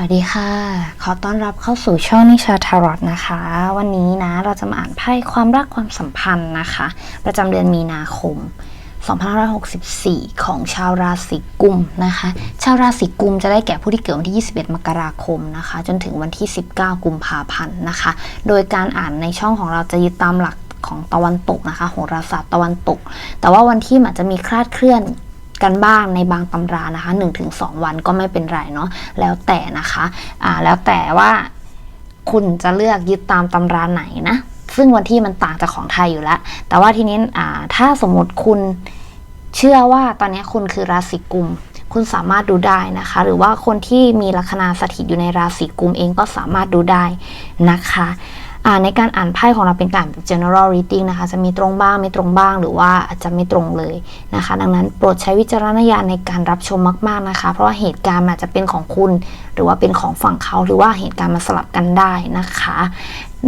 วัสดีค่ะ ขอต้อนรับเข้าสู่ช่องนิชาทารอตนะคะ วันนี้นะเราจะมาอ่านไพ่ความรักความสัมพันธ์นะคะ ประจำเดือนมีนาคม 2564 ของชาวราศีกุมนะคะ ชาวราศีกุมจะได้แก่ผู้ที่เกิดวันที่ 21 มกราคมนะคะ จนถึงวันที่ 19 กุมภาพันธ์นะคะ โดยการอ่านในช่องของเราจะยึดตามหลักของตะวันตกนะคะโหราศาสตร์ตะวันตก แต่ว่าวันที่มันจะมีคลาดเคลื่อน กันบ้างในบางตำรานะคะ 1-2 วันก็ไม่เป็นไรเนาะแล้วแต่นะคะอ่าแล้วแต่ว่าคุณจะเลือกยึดตามตำราไหนนะ ซึ่งวันที่มันต่างจากของไทยอยู่แล้ว แต่ว่าทีนี้อ่าถ้าสมมติคุณเชื่อว่าตอนนี้คุณคือราศีกุม คุณสามารถดูได้นะคะ หรือว่าคนที่มีลัคนาสถิตอยู่ในราศีกุมเองก็สามารถดูได้นะคะ ในการอ่านไพ่ของเราเป็นการ general reading นะคะ จะมีตรงบ้างไม่ตรงบ้างหรือว่าอาจจะไม่ตรงเลยนะคะ ดังนั้นโปรดใช้วิจารณญาณในการรับชมมากๆนะคะ เพราะว่าเหตุการณ์อาจจะเป็นของคุณ หรือว่าเป็นของฝั่งเขาหรือว่าเหตุการณ์มาสลับกันได้นะคะ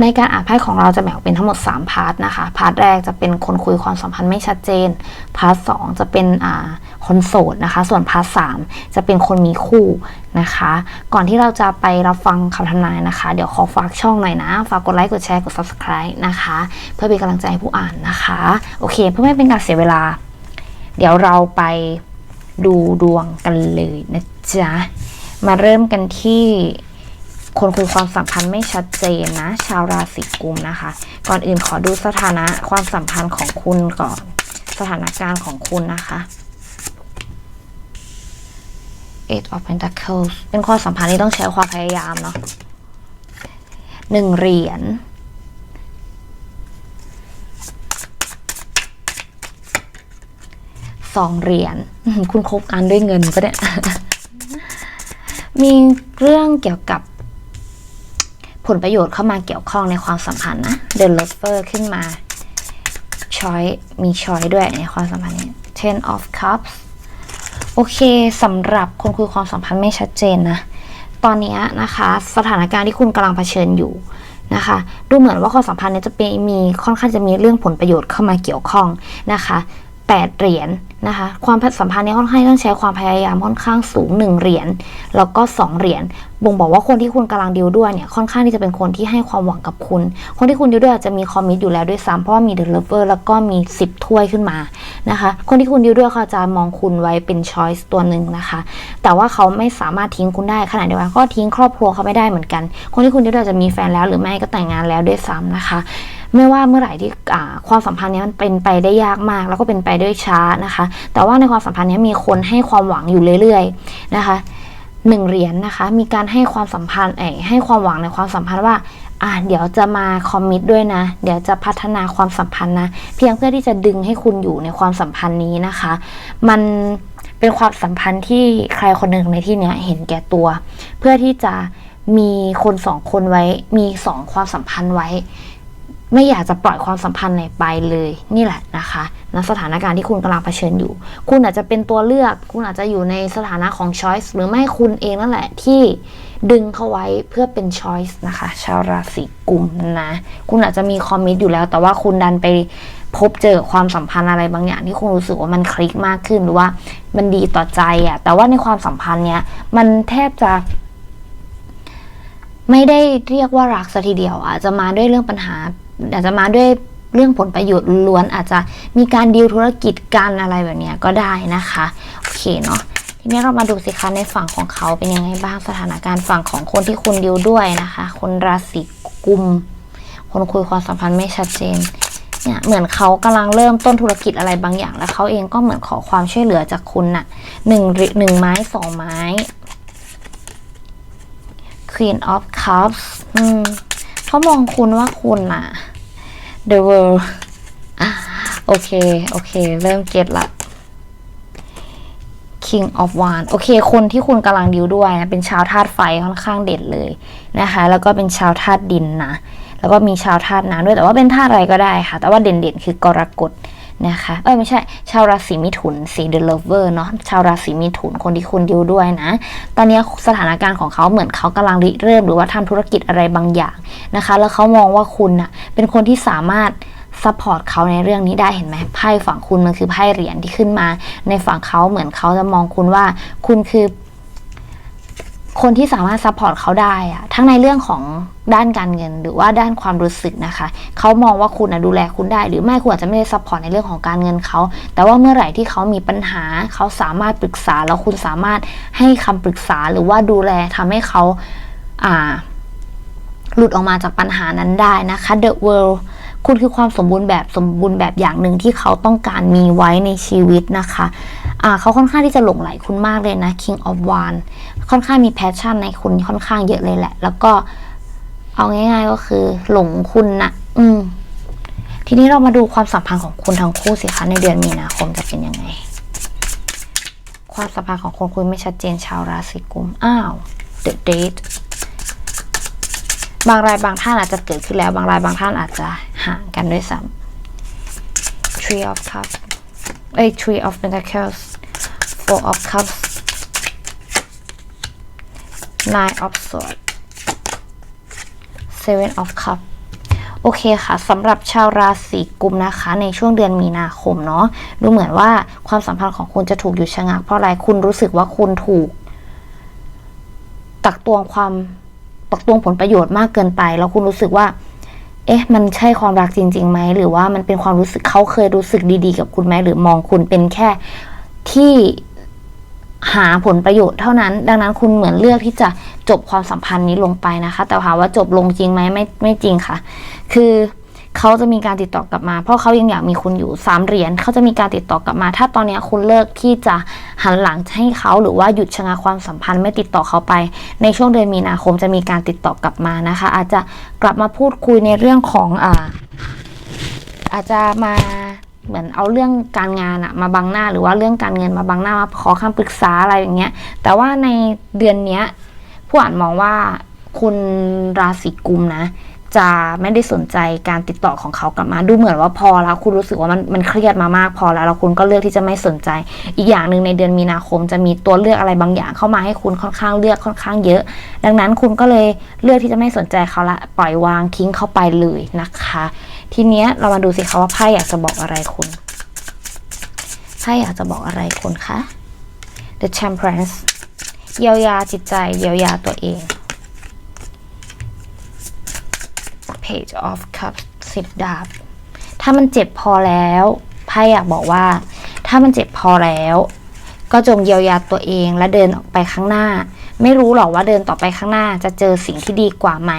ในการอ่านไพ่ของเราจะแบ่งเป็นทั้งหมด 3 พาร์ทนะคะ พาร์ทแรกจะเป็นคนคุยความสัมพันธ์ไม่ชัดเจน พาร์ทสองจะเป็นอ่าคนโสดนะคะ ส่วนพาร์ทสามจะเป็นคนมีคู่นะคะ ก่อนที่เราจะไปรับฟังคำทำนายนะคะ เดี๋ยวขอฝากช่องหน่อยนะ ฝากกดไลค์กดแชร์กด subscribe นะคะ เพื่อเป็นกำลังใจให้ผู้อ่านนะคะ โอเค เพื่อไม่เป็นการเสียเวลา เดี๋ยวเราไปดูดวงกันเลยนะจ๊ะมาเริ่มกันที่ คนคุยความสัมพันธ์ไม่ชัดเจนนะ ชาวราศีกุมนะคะ ก่อนอื่นขอดูสถานะความสัมพันธ์ของคุณก่อน สถานการณ์ของคุณนะคะ Eight of Pentacles เป็นความสัมพันธ์ที่ต้องใช้ความพยายามเนาะหนึ่งเหรียญสองเหรียญคุณคบกันด้วยเงินปะเนี่ยมีเรื่องเกี่ยวกับ ผลประโยชน์เข้ามาเกี่ยวข้องในความสัมพันธ์นะ The Lover ขึ้นมาช้อยมีช้อยด้วยในความสัมพันธ์นี้ Ten of Cups โอเคสำหรับคนคุยความสัมพันธ์ไม่ชัดเจนนะ ตอนนี้นะคะ สถานการณ์ที่คุณกำลังเผชิญอยู่นะคะ ดูเหมือนว่าความสัมพันธ์นี้จะเป็นมีค่อนข้างจะมีเรื่องผลประโยชน์เข้ามาเกี่ยวข้องนะคะแปดเหรียญ นะคะความสัมพันธ์นี้ค่อนข้างต้องใช้ความพยายามค่อนข้างสูงหนึ่งเหรียญแล้วก็สองเหรียญบ่งบอกว่าคนที่คุณกำลังดีลด้วยเนี่ยค่อนข้างที่จะเป็นคนที่ให้ความหวังกับคุณ คนที่คุณดีลด้วยอาจจะมีคอมมิตอยู่แล้วด้วยซ้ำเพราะว่ามีเดลเวอร์แล้วก็มีสิบถ้วยขึ้นมานะคะคนที่คุณดีลด้วยเขาจะมองคุณไว้เป็นช้อยส์ตัวหนึ่งนะคะ แต่ว่าเขาไม่สามารถทิ้งคุณได้ขณะเดียวกันก็ทิ้งครอบครัวเขาไม่ได้เหมือนกัน คนที่คุณดีลด้วยจจะมีแฟนแล้วหรือไม่ก็แต่งงานแล้วด้วยซ้ำนะคะ ไม่ว่าเมื่อไหร่ที่ความสัมพันธ์นี้มันเป็นไปได้ยากมาก แล้วก็เป็นไปด้วยช้านะคะ แต่ว่าในความสัมพันธ์นี้มีคนให้ความหวังอยู่เรื่อยๆนะคะหนึ่งเหรียญนนะคะ มีการให้ความสัมพันธ์เอให้ความหวังในความสัมพันธ์ว่าอ่าเดี๋ยวจะมาคอมมิตด้วยนะ เดี๋ยวจะพัฒนาความสัมพันธ์นะ เพียงเพื่อที่จะดึงให้คุณอยู่ในความสัมพันธ์นี้นะคะ มันเป็นความสัมพันธ์ที่ใครคนหนึ่งในที่เนี้ยเห็นแก่ตัว เพื่อที่จะมีคนสองคนไว้ มีสองความสัมพันธ์ไว้ ไม่อยากจะปล่อยความสัมพันธ์ไหนไปเลยนี่แหละนะคะณสถานการณ์ที่คุณกำลังเผชิญอยู่ คุณอาจจะเป็นตัวเลือก คุณอาจจะอยู่ในสถานะของ choice หรือไม่คุณเองนั่นแหละที่ดึงเข้าไว้เพื่อเป็น choice นะคะ ชาวราศีกุมนะ คุณอาจจะมีคอมมิตอยู่แล้ว แต่ว่าคุณดันไปพบเจอความสัมพันธ์อะไรบางอย่างที่คุณรู้สึกว่ามันคลิกมากขึ้นหรือว่ามันดีต่อใจอะ่ะแต่ว่าในความสัมพันธ์เนี้ยมันแทบจะไม่ได้เรียกว่ารักซะทีเดียวอาจจะมาด้วยเรื่องปัญหา อาจจะมาด้วยเรื่องผลประโยชน์ล้วนอาจจะมีการดีลธุรกิจกันอะไรแบบนี้ก็ได้นะคะโอเคเนาะทีนี้เรามาดูสิคะในฝั่งของเขาเป็นยังไงบ้างสถานการณ์ฝั่งของคนที่คุณดีลด้วยนะคะ คนราศีกุม คนคุยความสัมพันธ์ไม่ชัดเจนเนี่ยเหมือนเขากำลังเริ่มต้นธุรกิจอะไรบางอย่าง แล้วเขาเองก็เหมือนขอความช่วยเหลือจากคุณน่ะหนึ่งหนึ่งไม้สองไม้ Queen of Cups อืม เขามองคุณว่าคุณอะ The World อะโอเค โอเค เริ่มเก็ตละ King of Wands โอเค คนที่คุณกำลังดิวด้วยนะ เป็นชาวธาตุไฟค่อนข้างเด่นเลยนะคะ แล้วก็เป็นชาวธาตุดินนะ แล้วก็มีชาวธาตุน้ำด้วย แต่ว่าเป็นธาตุอะไรก็ได้ค่ะ แต่ว่าเด่นๆคือกรกฎ นะคะเอ้ยไม่ใช่ ชาวราศีมิถุนสี The Lover เนาะชาวราศีมิถุนคนที่คุณดิวด้วยนะ ตอนนี้สถานการณ์ของเขาเหมือนเขากำลังริเริ่มหรือว่าทำธุรกิจอะไรบางอย่างนะคะ แล้วเขามองว่าคุณน่ะเป็นคนที่สามารถซัพพอร์ตเขาในเรื่องนี้ได้เห็นไหมไพ่ฝั่งคุณมันคือไพ่เหรียญที่ขึ้นมา ในฝั่งเขาเหมือนเขาจะมองคุณว่า คุณคือ คนที่สามารถซัพพอร์ตเขาได้อะทั้งในเรื่องของด้านการเงิน หรือว่าด้านความรู้สึกนะคะเขามองว่าคุณอะดูแลคุณได้ หรือไม่คุณอาจจะไม่ได้ซัพพอร์ตในเรื่องของการเงินเขาแต่ว่าเมื่อไหร่ที่เขามีปัญหาเขาสามารถปรึกษาแล้วคุณสามารถให้คำปรึกษาหรือว่าดูแลทำให้เขาอ่าหลุดออกมาจากปัญหานั้นได้นะคะ The World คุณคือความสมบูรณ์แบบสมบูรณ์แบบอย่างหนึ่งที่เขาต้องการมีไว้ในชีวิตนะคะ เขาค่อนข้างที่จะหลงไหลคุณมากเลยนะ King of w a n ค่อนข้างมีแพชชั่นในคุณค่อนข้างเยอะเลยแหละ แล้วก็เอาง่าย ๆ ก็คือหลงคุณนะอืม ทีนี้เรามาดูความสัมพันธ์ของคุณทั้งคู่สิคะในเดือนมีนาคมจะเป็นยังไง ความสัมพันธ์ของคนคุยไม่ชัดเจนชาวราศีกุมอ้าว The Date บางรายบางท่านอาจจะเกิดขึ้นแล้ว บางรายบางท่านอาจจะห่างกันด้วยซ้ำ Tree of Cups เอ้ย Tree of Pentacles Four of Cups Nine of Swords Seven of Cups โอเคค่ะสำหรับชาวราศีกุมนะคะ ในช่วงเดือนมีนาคมเนาะดูเหมือนว่าความสัมพันธ์ของคุณจะถูกหยุดชะงักเพราะอะไรคุณรู้สึกว่าคุณถูก ตักตวงความตักตวงผลประโยชน์มากเกินไป แล้วคุณรู้สึกว่า เอ๊ะ มันใช่ความรักจริงๆไหมหรือว่ามันเป็นความรู้สึกเขาเคยรู้สึกดีๆ กับคุณไหมหรือมองคุณเป็นแค่ที่ หาผลประโยชน์เท่านั้น ดังนั้นคุณเหมือนเลือกที่จะจบความสัมพันธ์นี้ลงไปนะคะ แต่ถามว่าจบลงจริงไหมไม่ไม่จริงค่ะ คือเขาจะมีการติดต่อกลับมา เพราะเขายังอยากมีคุณอยู่สามเหรียญเขาจะมีการติดต่อกลับมา ถ้าตอนนี้คุณเลิกที่จะหันหลังให้เขาหรือว่าหยุดชะงักความสัมพันธ์ไม่ติดต่อเขาไป ในช่วงเดือนมีนาคมจะมีการติดต่อกลับมานะคะ อาจจะกลับมาพูดคุยในเรื่องของอ่าอาจจะมา เหมือนเอาเรื่องการงานอะมาบังหน้าหรือว่าเรื่องการเงินมาบังหน้ามาขอคำปรึกษาอะไรอย่างเงี้ย แต่ว่าในเดือนเนี้ยผู้อ่านมองว่าคุณราศีกุมนะ จะไม่ได้สนใจการติดต่อของเขากลับมา ดูเหมือนว่าพอแล้วคุณรู้สึกว่ามันมันเครียดมามากพอแล้วแล้วคุณก็เลือกที่จะไม่สนใจ อีกอย่างหนึ่งในเดือนมีนาคม จะมีตัวเลือกอะไรบางอย่างเข้ามาให้คุณค่อนข้างเลือกค่อนข้างเยอะ ดังนั้นคุณก็เลยเลือกที่จะไม่สนใจเขาละปล่อยวางทิ้งเข้าไปเลยนะคะ ทีเนี้ยเรามาดูสิคะว่าไพ่อยากจะบอกอะไรคุณไพ่อยากจะบอกอะไรคุณคะ The Temperance เยียวยาจิตใจเยียวยาตัวเอง Page of Cups สิบดาบ ถ้ามันเจ็บพอแล้วไพ่อยากบอกว่า ถ้ามันเจ็บพอแล้ว ก็จงเยียวยาตัวเองและเดินออกไปข้างหน้า ไม่รู้หรอกว่าเดินต่อไปข้างหน้าจะเจอสิ่งที่ดีกว่าไหม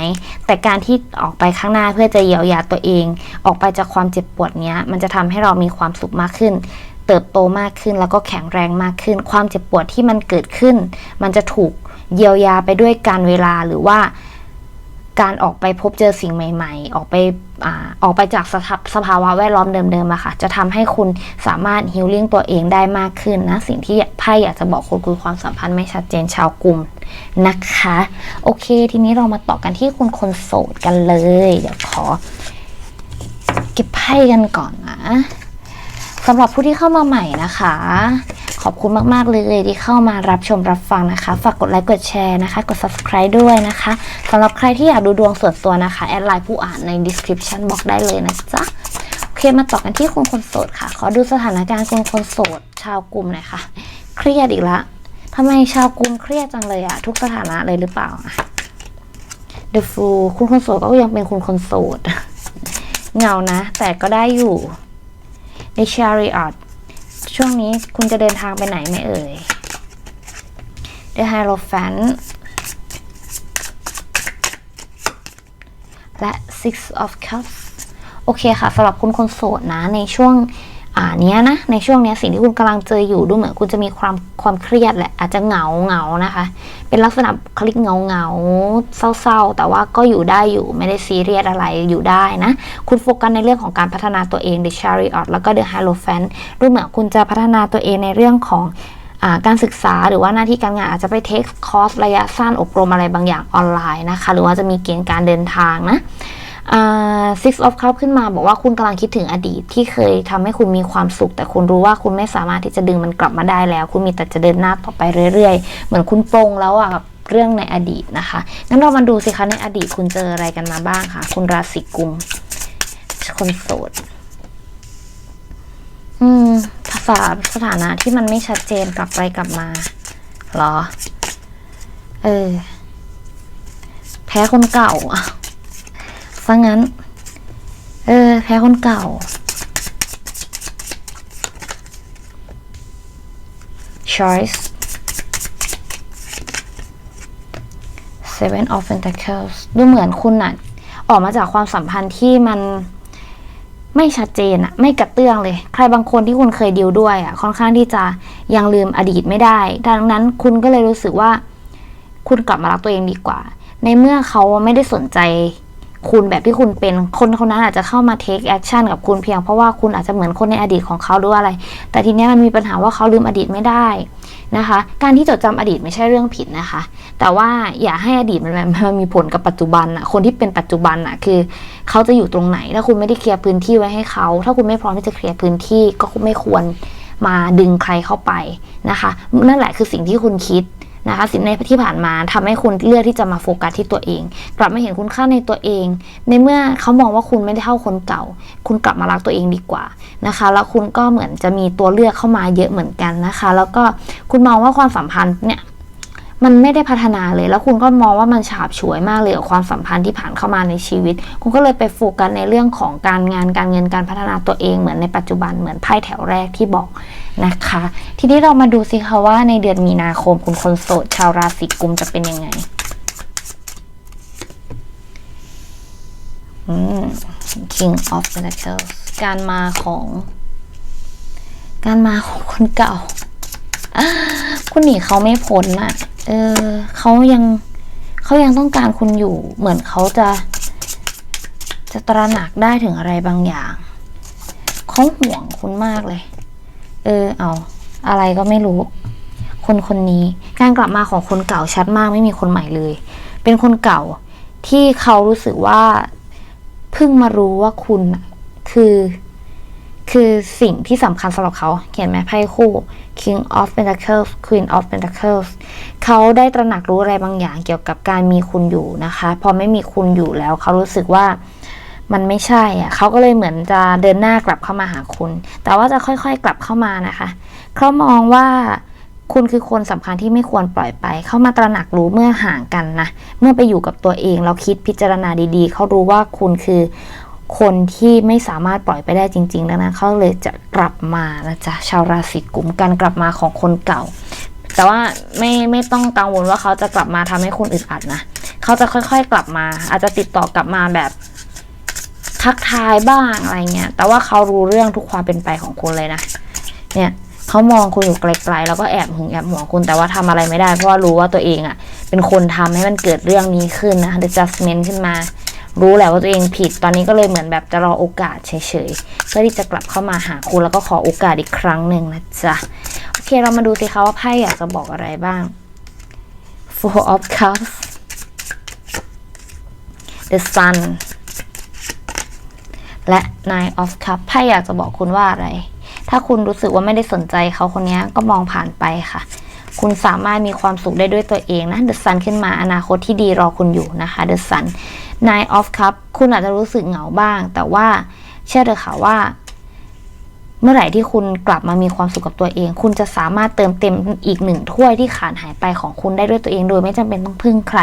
แต่การที่ออกไปข้างหน้าเพื่อจะเยียวยาตัวเอง ออกไปจากความเจ็บปวดเนี้ย มันจะทำให้เรามีความสุขมากขึ้น เติบโตมากขึ้นแล้วก็แข็งแรงมากขึ้น ความเจ็บปวดที่มันเกิดขึ้น มันจะถูกเยียวยาไปด้วยการเวลาหรือว่า การออกไปพบเจอสิ่งใหม่ ๆ ออกไปอออกไปจากสภาสภาวะแวดล้อมเดิมๆอะค่ะ จะทำให้คุณสามารถฮิลลิ่งตัวเองได้มากขึ้นนะ สิ่งที่ไพ่อยากจะบอกคุณคือความสัมพันธ์ไม่ชัดเจนชาวกลุ่มนะคะ โอเค ทีนี้เรามาต่อกันที่คุณคนโสดกันเลย เดี๋ยวขอ เก็บไพ่กันก่อนนะ สำหรับผู้ที่เข้ามาใหม่นะคะ ขอบคุณมาก ๆ เลยที่เข้ามารับชมรับฟังนะคะ ฝากกดไลค์กดแชร์นะคะ กด subscribe ด้วยนะคะสำหรับใครที่อยากดูดวงส่วนตัวนะคะ แอดไลน์ผู้อ่านใน description บอกได้เลยนะจ๊ะโอเคมาต่อกันที่คุณคนโสดค่ะ ขอดูสถานการณ์คุณคนโสด ชาวกลุ่มหน่อยค่ะ เครียดอีกละทำไมชาวกลุ่มเครียดจังเลยอะทุกสถานะเลยหรือเปล่าอะ The Fool คุณคนโสดก็ยังเป็นคุณคนโสดเหงานะ แต่ก็ได้อยู่ ใน Chariot ช่วงนี้คุณจะเดินทางไปไหนไหมเอ่ย The Hierophant และ Six of Cups โอเคค่ะสำหรับคุณคนโสดนะในช่วง อ่าเนี้ยนะในช่วงเนี้ยสิ่งที่คุณกำลังเจออยู่ดูเหมือนคุณจะมีความความเครียดแหละอาจจะเหงาเหงานะคะ เป็นลักษณะคลิกเหงาเหงาเศร้าๆ แต่ว่าก็อยู่ได้อยู่ไม่ได้ซีเรียสอะไรอยู่ได้นะ คุณโฟกัสในเรื่องของการพัฒนาตัวเอง The Chariot แล้วก็ The Hierophant ดูเหมือนคุณจะพัฒนาตัวเองในเรื่องของการศึกษาหรือว่าหน้าที่การงานอาจจะไปเทคคอร์สระยะสั้นอบรมอะไรบางอย่างออนไลน์นะคะ หรือว่าจะมีเกณฑ์การเดินทางนะ Six of cup ขึ้นมาบอกว่าคุณกำลังคิดถึงอดีตที่เคยทำให้คุณมีความสุข แต่คุณรู้ว่าคุณไม่สามารถที่จะดึงมันกลับมาได้แล้ว คุณมีแต่จะเดินหน้าต่อไปเรื่อยๆ เหมือนคุณปรงแล้วอะกับเรื่องในอดีตนะคะงั้นเรามาดูสิคะในอดีตคุณเจออะไรกันมาบ้างคะคุณราศีกุมคนโสดอืมภาษาสถานะที่มันไม่ชัดเจนกลับไปกลับมาหรอ เออ แพ้คนเก่าอะ ซะงั้น เออ แพ้คนเก่า choice seven of pentacles ดูเหมือนคุณน่ะ ออกมาจากความสัมพันธ์ที่มันไม่ชัดเจนอะไม่กระเตื้องเลย ใครบางคนที่คุณเคยดีลด้วยอะค่อนข้างที่จะยังลืมอดีตไม่ได้ ดังนั้นคุณก็เลยรู้สึกว่า คุณกลับมารักตัวเองดีกว่า ในเมื่อเขาไม่ได้สนใจ คุณแบบที่คุณเป็นคนคนนั้นอาจจะเข้ามา take action กับคุณเพียงเพราะว่าคุณอาจจะเหมือนคนในอดีตของเขาหรืออะไร แต่ทีนี้มันมีปัญหาว่าเขาลืมอดีตไม่ได้นะคะ การที่จดจำอดีตไม่ใช่เรื่องผิดนะคะ แต่ว่าอย่าให้อดีตมันมันมีผลกับปัจจุบันอะคนที่เป็นปัจจุบันอะคือ เขาจะอยู่ตรงไหน ถ้าคุณไม่ได้เคลียร์พื้นที่ไว้ให้เขา ถ้าคุณไม่พร้อมที่จะเคลียร์พื้นที่ก็ไม่ควรมาดึงใครเข้าไปนะคะ นั่นแหละคือสิ่งที่คุณคิด นะคะสิ่งในที่ผ่านมาทำให้คุณเลือกที่จะมาโฟกัสที่ตัวเอง กลับมาเห็นคุณค่าในตัวเอง ในเมื่อเขามองว่าคุณไม่ได้เท่าคนเก่า คุณกลับมารักตัวเองดีกว่านะคะ แล้วคุณก็เหมือนจะมีตัวเลือกเข้ามาเยอะเหมือนกันนะคะ แล้วก็คุณมองว่าความสัมพันธ์เนี่ย มันไม่ได้พัฒนาเลย แล้วคุณก็มองว่ามันฉาบฉวยมากเลยกับความสัมพันธ์ที่ผ่านเข้ามาในชีวิต คุณก็เลยไปโฟกัสในเรื่องของการงานการเงินการพัฒนาตัวเองเหมือนในปัจจุบันเหมือนไพ่แถวแรกที่บอกนะคะ ทีนี้เรามาดูสิคะว่าในเดือนมีนาคมคุณคนโสดชาวราศีกุมจะเป็นยังไงอืม King of Pentacles การมาของการมาของคนเก่า คุณหนีเขาไม่พ้นอะ เออเขายังเขายังต้องการคุณอยู่ เหมือนเขาจะ จะตระหนักได้ถึงอะไรบางอย่างเขาห่วงคุณมากเลย เออ เอา อะไรก็ไม่รู้ คนคนนี้การกลับมาของคนเก่าชัดมากไม่มีคนใหม่เลย เป็นคนเก่าที่เขารู้สึกว่าเพิ่งมารู้ว่าคุณคือ คือสิ่งที่สำคัญสำหรับเขา เขียนไหมไพ่คู่ King of Pentacles Queen of Pentacles เขาได้ตระหนักรู้อะไรบางอย่างเกี่ยวกับการมีคุณอยู่นะคะ พอไม่มีคุณอยู่แล้ว เขารู้สึกว่ามันไม่ใช่อะเขาก็เลยเหมือนจะเดินหน้ากลับเข้ามาหาคุณ แต่ว่าจะค่อยๆกลับเข้ามานะคะ เขามองว่าคุณคือคนสำคัญที่ไม่ควรปล่อยไป เข้ามาตระหนักรู้เมื่อห่างกันนะ เมื่อไปอยู่กับตัวเอง เราคิดพิจารณาดีๆ เขารู้ว่าคุณคือ คนที่ไม่สามารถปล่อยไปได้จริงๆดังนั้นเขาเลยจะกลับมานะจ๊ะชาวราศีกุมการกลับมาของคนเก่า แต่ว่าไม่ไม่ต้องกังวลว่าเขาจะกลับมาทำให้คุณอึดอัดนะเขาจะค่อยๆกลับมา อาจจะติดต่อกลับมาแบบทักทายบ้างอะไรเงี้ย แต่ว่าเขารู้เรื่องทุกความเป็นไปของคุณเลยนะ เนี่ยเขามองคุณอยู่ไกลๆ แล้วก็แอบหึงแอบหวงคุณ แต่ว่าทำอะไรไม่ได้ เพราะว่ารู้ว่าตัวเองอะ่ะ เป็นคนทำให้มันเกิดเรื่องนี้ขึ้นนะ the judgment ขึ้นมา รู้แหละว่าตัวเองผิด ตอนนี้ก็เลยเหมือนแบบจะรอโอกาสเฉยๆ เพื่อที่จะกลับเข้ามาหาคุณแล้วก็ขอโอกาสอีกครั้งหนึ่งนะจ๊ะ โอเคเรามาดูสิคะว่าไพ่อยากจะบอกอะไรบ้าง Four of Cups The Sun และ Nine of Cups ไพ่อยากจะบอกคุณว่าอะไร ถ้าคุณรู้สึกว่าไม่ได้สนใจเขาคนนี้ก็มองผ่านไปค่ะ คุณสามารถมีความสุขได้ด้วยตัวเองนะ The Sun ขึ้นมาอนาคตที่ดีรอคุณอยู่นะคะ The Sun Nine of Cup คุณอาจจะรู้สึกเหงาบ้าง แต่ว่าเชื่อเถอะค่ะว่า เมื่อไหร่ที่คุณกลับมามีความสุขกับตัวเอง คุณจะสามารถเติมเต็มอีกหนึ่งถ้วยที่ขาดหายไปของคุณได้ด้วยตัวเอง โดยไม่จำเป็นต้องพึ่งใคร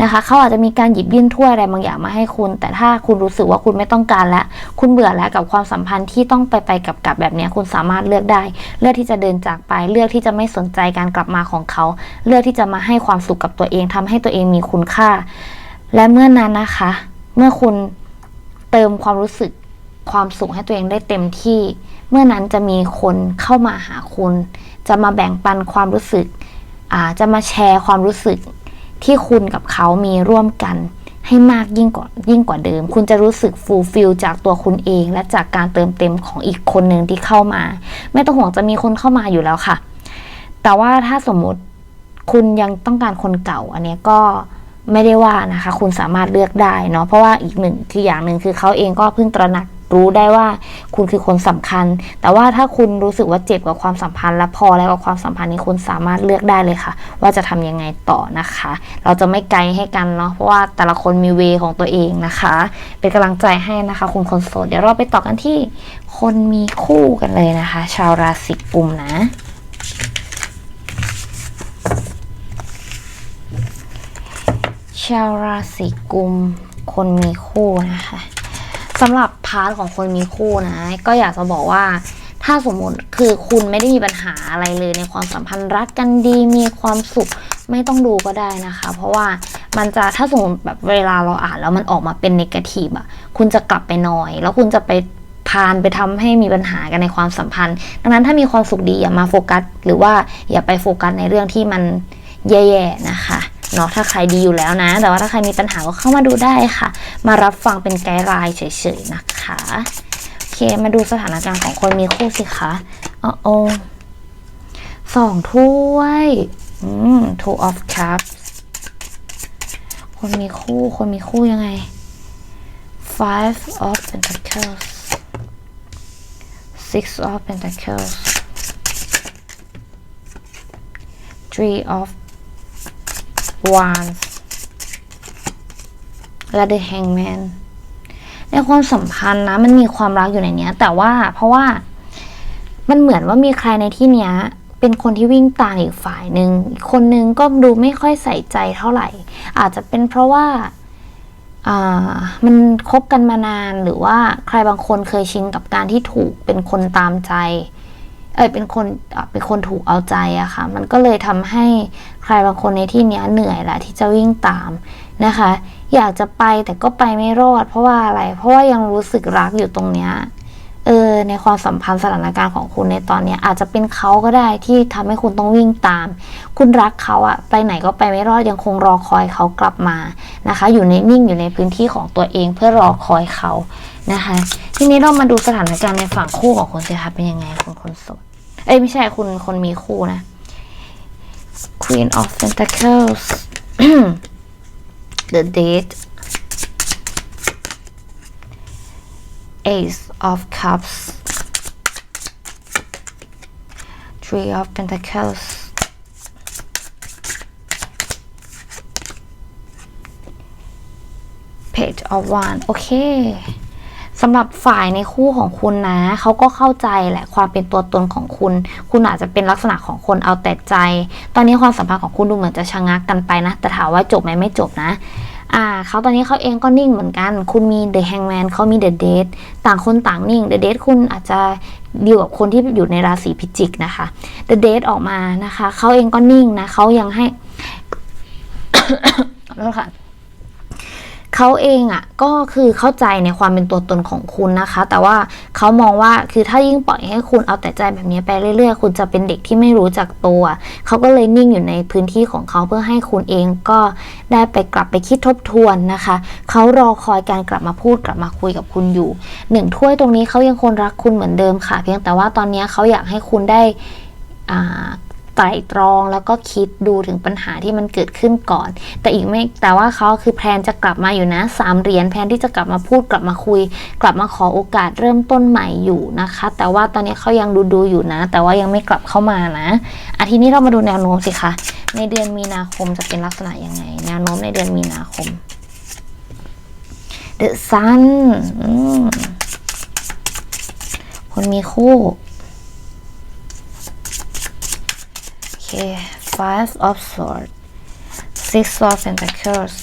นะคะเขาอาจจะมีการหยิบยื่นถ้วยอะไรบางอย่างมาให้คุณ แต่ถ้าคุณรู้สึกว่าคุณไม่ต้องการแล้ว คุณเบื่อแล้วกับความสัมพันธ์ที่ต้องไปไปกับกับแบบนี้คุณสามารถเลือกได้ เลือกที่จะเดินจากไป เลือกที่จะไม่สนใจการกลับมาของเขา เลือกที่จะมาให้ความสุขกับตัวเองทำให้ตัวเองมีคุณค่า และเมื่อนั้นนะคะ เมื่อคุณเติมความรู้สึกความสุขให้ตัวเองได้เต็มที่ เมื่อนั้นจะมีคนเข้ามาหาคุณ จะมาแบ่งปันความรู้สึกจะมาแชร์ความรู้สึกที่คุณกับเขามีร่วมกันให้มากยิ่งกว่ายิ่งกว่าเดิม คุณจะรู้สึกฟูลฟิลจากตัวคุณเอง และจากการเติมเต็มของอีกคนหนึ่งที่เข้ามา ไม่ต้องห่วงจะมีคนเข้ามาอยู่แล้วค่ะ แต่ว่าถ้าสมมติคุณยังต้องการคนเก่า อันนี้ก็ ไม่ได้ว่านะคะ คุณสามารถเลือกได้เนาะเพราะว่าอีกหนึ่งคืออย่างหนึ่งคือเขาเองก็เพิ่งตระหนักรู้ได้ว่าคุณคือคนสำคัญ แต่ว่าถ้าคุณรู้สึกว่าเจ็บกับความสัมพันธ์และพอแล้วกับความสัมพันธ์นี้คุณสามารถเลือกได้เลยค่ะ ว่าจะทำยังไงต่อนะคะ เราจะไม่ไกลให้กันเนาะเพราะว่าแต่ละคนมีเวของตัวเองนะคะ เป็นกำลังใจให้นะคะ คุณคนโสดเดี๋ยวเราไปต่อกันที่คนมีคู่กันเลยนะคะ ชาวราศีกุมนะ ชาวราศีกุมคนมีคู่นะคะสำหรับพาร์ทของคนมีคู่นะ ก็อยากจะบอกว่า ถ้าสมมติคือคุณไม่ได้มีปัญหาอะไรเลยในความสัมพันธ์รักกันดีมีความสุขไม่ต้องดูก็ได้นะคะ เพราะว่ามันจะถ้าสมมติแบบเวลาเราอ่านแล้วมันออกมาเป็นนกาทีฟอะคุณจะกลับไปนอย แล้วคุณจะไปพานไปทำให้มีปัญหากันในความสัมพันธ์ ดังนั้นถ้ามีความสุขดีอย่ามาโฟกัส หรือว่าอย่าไปโฟกัสในเรื่องที่มันแย่ๆนะคะ เนาะถ้าใครดีอยู่แล้วนะ แต่ว่าถ้าใครมีปัญหาก็เข้ามาดูได้ค่ะ มารับฟังเป็นไกด์ไลน์เฉยๆนะคะโอเคมาดูสถานการณ์ของคนมีคู่สิคะอ๋อโอสองถ้วยอืม two of cups คนมีคู่คนมีคู่ยังไง five of pentacles six of pentacles three of wands และ the hangman ในความสัมพันธ์นะ มันมีความรักอยู่ในเนี้ย แต่ว่าเพราะว่ามันเหมือนว่ามีใครในที่เนี้ย เป็นคนที่วิ่งตามอีกฝ่ายหนึ่งอีกคนนึงก็ดูไม่ค่อยใส่ใจเท่าไหร่ อาจจะเป็นเพราะว่าอ่ามันคบกันมานานหรือว่าใครบางคนเคยชินกับการที่ถูกเป็นคนตามใจ เอยเป็นคนเป็นคนถูกเอาใจอะค่ะ มันก็เลยทำให้ใครบางคนในที่นี้เหนื่อยละที่จะวิ่งตามนะคะ อยากจะไปแต่ก็ไปไม่รอด เพราะว่าอะไร เพราะว่ายังรู้สึกรักอยู่ตรงเนี้ยเออในความสัมพันธ์สถานการณ์ของคุณในตอนนี้อาจจะเป็นเขาก็ได้ที่ทำให้คุณต้องวิ่งตาม คุณรักเขาอะไปไหนก็ไปไม่รอดยังคงรอคอยเขากลับมานะคะ อยู่ในนิ่งอยู่ในพื้นที่ของตัวเองเพื่อรอคอยเขานะคะ ทีนี้เรามาดูสถานการณ์ในฝั่งคู่ของคุณสิคะเป็นยังไงคุณคนโสด เอ้ยไม่ใช่คุณคนมีคู่นะ Queen of Pentacles The Date Ace of Cups Three of Pentacles Page of Wands โอเค สำหรับฝ่ายในคู่ของคุณนะเขาก็เข้าใจแหละความเป็นตัวตนของคุณ คุณอาจจะเป็นลักษณะของคนเอาแต่ใจ ตอนนี้ความสัมพันธ์ของคุณดูเหมือนจะชะงักกันไปนะ แต่ถามว่าจบไหมไม่จบนะอ่าเขาตอนนี้เขาเองก็นิ่งเหมือนกัน คุณมี The Hangman เขามี The Date ต่างคนต่างนิ่ง The Date คุณอาจจะดีกว่าคนที่อยู่ในราศีพิจิกนะคะ The Date ออกมานะคะเขาเองก็นิ่งนะเขายังให้ขอโทษค่ะ เขาเองอะ่ะก็คือเข้าใจในความเป็นตัวตนของคุณนะคะ แต่ว่าเขามองว่าคือถ้ายิ่งปล่อยให้คุณเอาแต่ใจแบบนี้ไปเรื่อย ๆ คุณจะเป็นเด็กที่ไม่รู้จักตัว เขาก็เลยนิ่งอยู่ในพื้นที่ของเขาเพื่อให้คุณเองก็ได้ไปกลับไปคิดทบทวนนะคะ เขารอคอยการกลับมาพูดกลับมาคุยกับคุณอยู่หนึ่งถ้วยตรงนี้เขายังคงรักคุณเหมือนเดิมค่ะ เพียงแต่ว่าตอนนี้เขาอยากให้คุณได้อ่า ไตรตรองแล้วก็คิดดูถึงปัญหาที่มันเกิดขึ้นก่อน แต่อีกไม่แต่ว่าเขาคือแพลนจะกลับมาอยู่นะสามเหรียญแพลนที่จะกลับมาพูดกลับมาคุย กลับมาขอโอกาสเริ่มต้นใหม่อยู่นะคะ แต่ว่าตอนนี้เขายังดูดูอยู่นะ แต่ว่ายังไม่กลับเข้ามานะอาทีนี้เรามาดูแนวโน้มสิคะในเดือนมีนาคมจะเป็นลักษณะยังไง แนวโน้มในเดือนมีนาคม The Sun คนมีคู่ โอ เค five of swords six of pentacles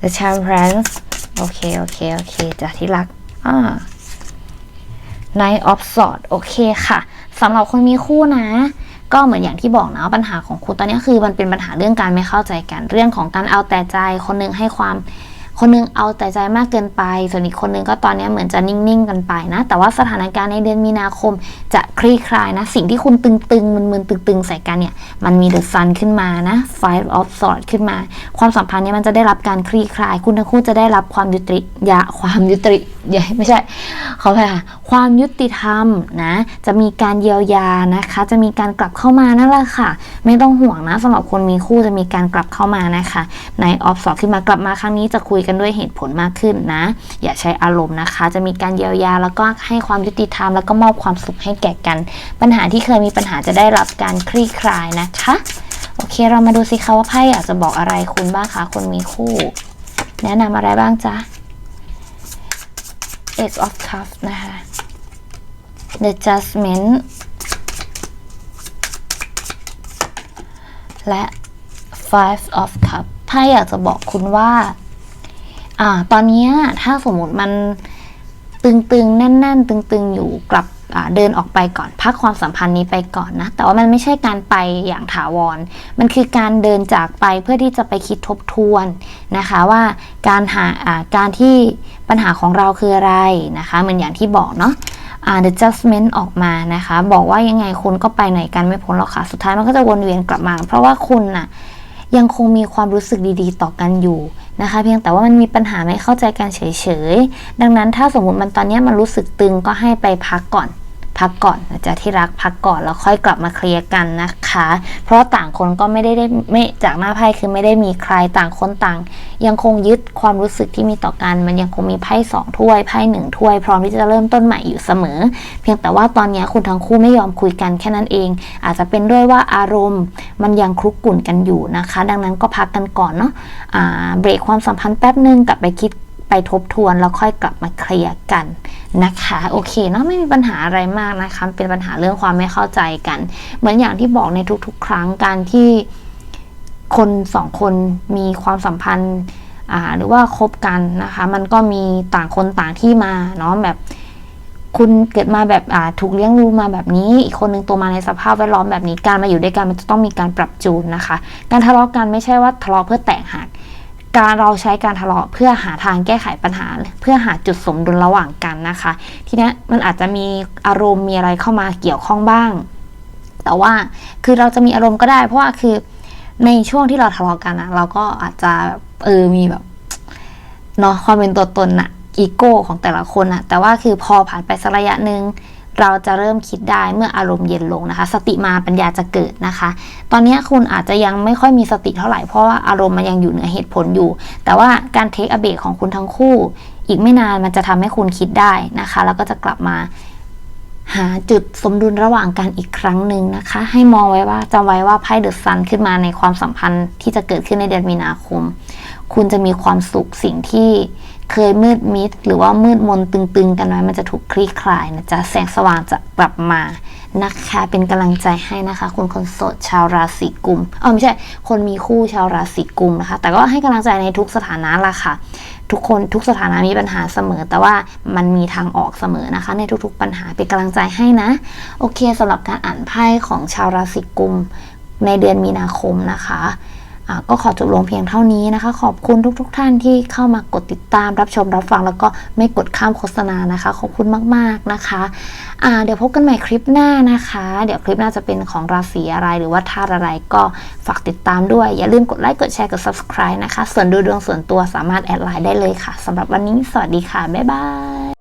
the temperance โอเค โอเค โอเคจ้ะที่รักอ่า Knight of swords โอเคค่ะสำหรับคนมีคู่นะ ก็เหมือนอย่างที่บอกนะปัญหาของคุณตอนนี้คือมันเป็นปัญหาเรื่องการไม่เข้าใจกันเรื่องของการเอาแต่ใจคนหนึงให้ความ คนหนึงเอาแต่ใจมากเกินไป ส่วนอีกคนหนึงก็ตอนนี้เหมือนจะนิ่งๆกันไปนะ แต่ว่าสถานการณ์ในเดือนมีนาคมจะคลี่คลายนะ สิ่งที่คุณตึงๆมึนๆตึงๆใส่กันเนี่ย มันมีเดอะซันขึ้นมานะ Five of Swords ขึ้นมา ความสัมพันธ์เนี้มันจะได้รับการคลี่คลาย คุณทั้งคู่จะได้รับความยุติยาความยุติย่าไม่ใช่เขออภัยค่ะความยุติธรรมนะ จะมีการเยียวยานะคะ จะมีการกลับเข้ามานั่นแหละค่ะ ไม่ต้องห่วงนะสำหรับคนมีคู่จะมีการกลับเข้ามานะคะในออฟสอขึ้นมากลับมาครั้งนี้จะคุยกันด้วยเหตุผลมากขึ้นนะ อย่าใช้อารมณ์นะคะ จะมีการเยียวยาแล้วก็ให้ความยุติธรรมแล้วก็มอบความสุขให้แก่กัน ปัญหาที่เคยมีปัญหาจะได้รับการคลี่คลายนะคะ โอเคเรามาดูสิคะว่าไพ่อยากจะบอกอะไรคุณบ้างคะคนมีคู่ แนะนำอะไรบ้างจ๊ะ Ace of Cups นะคะ The Judgment และ Five of Cups ไพ่อยากจะบอกคุณว่า อ่าตอนนี้ถ้าสมมติมันตึงๆ แน่น ๆ ตึง ๆ อยู่กลับเดินออกไปก่อนพักความสัมพันธ์นี้ไปก่อนนะ แต่ว่ามันไม่ใช่การไปอย่างถาวร มันคือการเดินจากไปเพื่อที่จะไปคิดทบทวนนะคะว่าการหาการที่ปัญหาของเราคืออะไรนะคะเหมือนอย่างที่บอกเนาะ the judgment ออกมานะคะ บอกว่ายังไงคุณก็ไปไหนกันไม่พ้นหรอกค่ะ สุดท้ายมันก็จะวนเวียนกลับมา เพราะว่าคุณน่ะยังคงมีความรู้สึกดีๆ ต่อกันอยู่ นะคะ เพียงแต่ว่ามันมีปัญหาไม่เข้าใจกันเฉยๆ ดังนั้นถ้าสมมติมันตอนนี้มันรู้สึกตึงก็ให้ไปพักก่อน พักก่อนนะจ๊ะที่รักพักก่อนแล้วค่อยกลับมาเคลียร์กันนะคะ เพราะต่างคนก็ไม่ได้ได้ไม่จากหน้าไพ่คือไม่ได้มีใครต่างคนต่าง ยังคงยึดความรู้สึกที่มีต่อกัน มันยังคงมีไพ่สองถ้วยไพ่หนึ่งถ้วยพร้อมที่จะเริ่มต้นใหม่อยู่เสมอ เพียงแต่ว่าตอนนี้คุณทั้งคู่ไม่ยอมคุยกันแค่นั้นเอง อาจจะเป็นด้วยว่าอารมณ์ มันยังคลุกกลุ่นกันอยู่นะคะ ดังนั้นก็พักกันก่อนเนาะอ่าเบรกความสัมพันธ์แป๊บนึงกลับไปคิดไปทบทวนแล้วค่อยกลับมาเคลียร์กัน นะคะโอเคเนาะไม่มีปัญหาอะไรมากนะคะเป็นปัญหาเรื่องความไม่เข้าใจกัน เหมือนอย่างที่บอกในทุกๆ ครั้งการที่คนสองคนมีความสัมพันธ์หรือว่าคบกันนะคะ มันก็มีต่างคนต่างที่มาเนาะแบบคุณเกิดมาแบบถูกเลี้ยงดูมาแบบนี้ อีกคนนึงโตมาในสภาพแวดล้อมแบบนี้การมาอยู่ด้วยกันมันจะต้องมีการปรับจูนนะคะ การทะเลาะกันไม่ใช่ว่าทะเลาะเพื่อแตกหัก การเราใช้การทะเลาะเพื่อหาทางแก้ไขปัญหา เพื่อหาจุดสมดุลระหว่างกันนะคะ ทีนี้มันอาจจะมีอารมณ์มีอะไรเข้ามาเกี่ยวข้องบ้าง แต่ว่าคือเราจะมีอารมณ์ก็ได้ เพราะว่าคือในช่วงที่เราทะเลาะกันนะเราก็อาจจะเออมีแบบเนาะความเป็นตัวตนอะอีโก้ของแต่ละคนอะแต่ว่าคือพอผ่านไปสักระยะหนึ่ง เราจะเริ่มคิดได้เมื่ออารมณ์เย็นลงนะคะ สติมาปัญญาจะเกิดนะคะ ตอนนี้คุณอาจจะยังไม่ค่อยมีสติเท่าไหร่เพราะว่าอารมณ์มันยังอยู่เหนือเหตุผลอยู่ แต่ว่าการเทคอเบกของคุณทั้งคู่ อีกไม่นานมันจะทำให้คุณคิดได้นะคะ แล้วก็จะกลับมาหาจุดสมดุลระหว่างกันอีกครั้งหนึ่งนะคะ ให้มองไว้ว่าจำไว้ว่าไพ่เดอะซันขึ้นมาในความสัมพันธ์ที่จะเกิดขึ้นในเดือนมีนาคม คุณจะมีความสุขสิ่งที่ เคยมืดมิดหรือว่ามืดมนตึงๆ กันไว้มันจะถูกคลี่คลายนะจ๊ะแสงสว่างจะกลับมานะคะเป็นกำลังใจให้นะคะคุณคนโสดชาวราศีกุมเออไม่ใช่ คนมีคู่ชาวราศีกุมนะคะ แต่ก็ให้กำลังใจในทุกสถานะละค่ะ ทุกคนทุกสถานะมีปัญหาเสมอ แต่ว่ามันมีทางออกเสมอนะคะ ในทุกๆปัญหาเป็นกำลังใจให้นะ โอเคสำหรับการอ่านไพ่ของชาวราศีกุม ในเดือนมีนาคมนะคะ ก็ขอจบลงเพียงเท่านี้นะคะ ขอบคุณทุกๆทท่านที่เข้ามากดติดตามรับชมรับฟัง แล้วก็ไม่กดข้ามโฆษณานะคะ ขอบคุณมากๆนะคะอ่าเดี๋ยวพบกันใหม่คลิปหน้านะคะ เดี๋ยวคลิปหน้าจะเป็นของราศีอะไรหรือว่าธาตุอะไรก็ฝากติดตามด้วย อย่าลืมกดไลค์กดแชร์กด subscribe นะคะ ส่วนดูดวงส่วนตัวสามารถแอดไลน์ได้เลยค่ะสำหรับวันนี้สวัสดีค่ะบ๊ายบาย